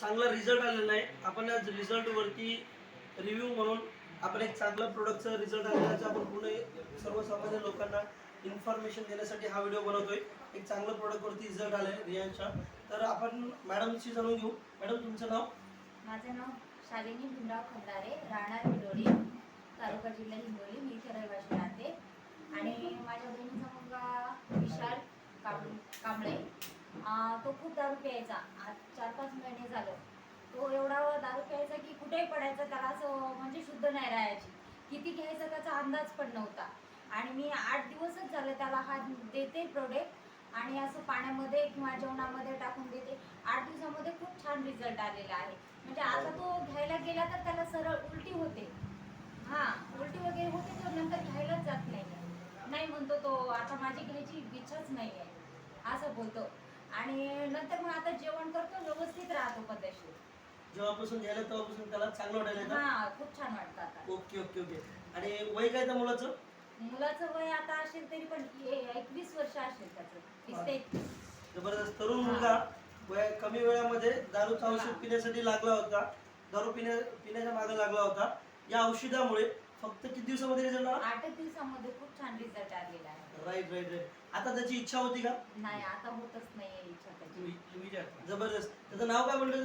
चांगला रिझल्ट आलेला आहे आपण आज रिझल्ट वरती रिव्ह्यू म्हणून आपण एक चांगला प्रोडक्टचा रिझल्ट आलेला आपण पूर्ण सर्वसामान्य लोकांना इन्फॉर्मेशन देण्यासाठी हा व्हिडिओ बनवतोय. एक चांगलं प्रोडक्ट वरती रिझल्ट आलाय रियांच्या तर आपण मॅडमशी जाणून घेऊ. मॅडम तुमचं नाव? माझं नाव शालिनी भीमराव खंडारे राहणार हिंडोली तालुका जिल्हा हिंगोली मी इथे रहिवाशी राहते. आणि माझ्या बहिणीचा मुलगा विशाल कांबळे. तो खूप दारू प्यायचा. आज चार पाच महिने झालं. तो एवढा दारू प्यायचा की कुठेही पडायचा त्याला असं म्हणजे शुद्ध नाही राहायची. किती घ्यायचा त्याचा अंदाज पण नव्हता. आणि मी आठ दिवसच झाले त्याला हा देते प्रोडक्ट आणि असं पाण्यामध्ये किंवा जेवणामध्ये टाकून देते. आठ दिवसामध्ये खूप छान रिझल्ट आलेला आहे. म्हणजे आता तो घ्यायला गेला तर त्याला सरळ उलटी होते. हा उलटी वगैरे होते तर नंतर घ्यायलाच जात नाही. नाही म्हणतो तो आता माझी घ्यायची इच्छाच नाही आहे असं बोलतो. आणि नंतर मग आता जेवण करतो व्यवस्थित राहतो पद्धतशीर. जेव्हापासून घ्यायला तेव्हापासून त्याला चांगलं वाटायला येतं? हा खूप छान वाटतं आता. Okay okay okay. आणि वय काय त्या मुलाचं? मुलाचं वय आता असेल तरी पण ए- एकवीस वर्ष असेल त्याचं. वीस ते एकवीस. जबरदस्त. तरुण मुलगा वया कमी वेळामध्ये दारूचं औषध. पिण्यासाठी लागला होता. दारू पिण्या पिण्याच्या मागे लागला होता. या औषधामुळे फक्त किती दिवसामध्ये रिझल्ट आला? आठ दिवसामध्ये खूप छान रिझल्ट आलेला आहे. राईट राईट राईट आता त्याची इच्छा होती का? नाही आता होतच नाहीये इच्छा त्याची. जबरदस्त. त्याचं नाव काय म्हणलं?